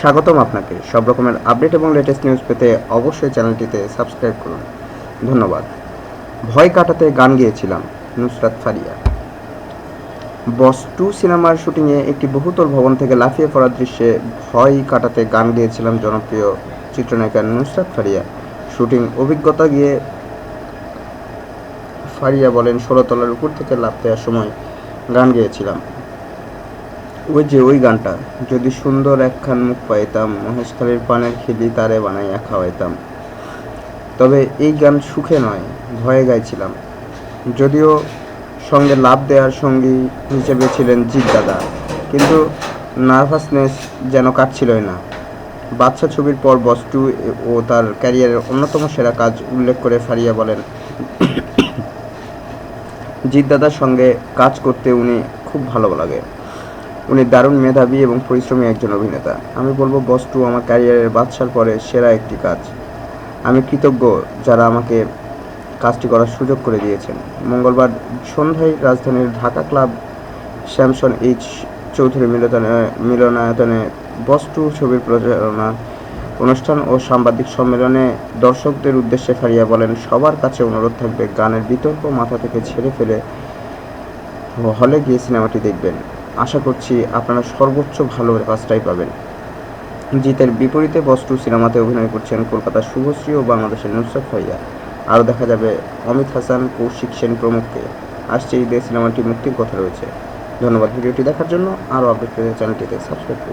স্বাগতম আপনাকে। সব রকমের আপডেট এবং লেটেস্ট নিউজ পেতে অবশ্যই চ্যানেলটিতে সাবস্ক্রাইব করুন। ধন্যবাদ। ভয় কাটাতে গান গেয়েছিলাম, নুসরাত ফারিয়া। বস টু সিনেমার শুটিংয়ে একটি বহুতল ভবন থেকে লাফিয়ে পড়ার দৃশ্যে ভয় কাটাতে গান গেয়েছিলাম জনপ্রিয় চিত্রনায়িকা নুসরাত ফারিয়া। শুটিং অভিজ্ঞতা গিয়ে ফারিয়া বলেন, ষোলো তলার উপর থেকে লাফ দেওয়ার সময় গান গেয়েছিলাম। ওই যে ওই গানটা, যদি সুন্দর একখান মুখ পাইতাম মহেশখালীর পানের খিলি তারে বানাইয়া খাওয়াইতাম। তবে এই গান সুখে নয়, ভয়ে গাইছিলাম। যদিও সঙ্গে লাভ দেওয়ার সঙ্গী হিসেবে ছিলেন জিৎ দাদা, কিন্তু নার্ভাসনেস যেন কাটছিলই না। বাচ্চা ছবির পর বস টু ও তার ক্যারিয়ারের অন্যতম সেরা কাজ উল্লেখ করে ফারিয়া বলেন, জিৎ দাদার সঙ্গে কাজ করতে উনি খুব ভালো লাগে। উনি দারুণ মেধাবী এবং পরিশ্রমী একজন অভিনেতা। আমি বলব, বস টু আমার ক্যারিয়ারের বাদশার পরে সেরা একটি কাজ। আমি কৃতজ্ঞ যারা আমাকে কাজটি করার সুযোগ করে দিয়েছেন। মঙ্গলবার সন্ধ্যায় রাজধানীর Dhaka club Samson H Chowdhury মিলনায়তনে মিলনায়তনে বস টু ছবির প্রচারণা, অনুষ্ঠান ও সাংবাদিক সম্মেলনে দর্শকদের উদ্দেশ্যে ফারিয়া বলেন, সবার কাছে অনুরোধ থাকবে, গানের বিতর্ক মাথা থেকে ছেড়ে ফেলে হলে গিয়ে সিনেমাটি দেখবেন। আশা করছি আপনারা সর্বোচ্চ ভালো কাজটাই পাবেন। জিতের বিপরীতে বস্তু সিনেমাতে অভিনয় করছেন কলকাতার শুভশ্রী ও বাংলাদেশের নুসরাত ফাইয়া আরও দেখা যাবে অমিত হাসান, কৌশিক সেন প্রমুখকে। আসছে ঈদে সিনেমাটি মুক্তির কথা রয়েছে। ধন্যবাদ ভিডিওটি দেখার জন্য। আরও আপডেট পেতে চ্যানেলটিতে সাবস্ক্রাইব করুন।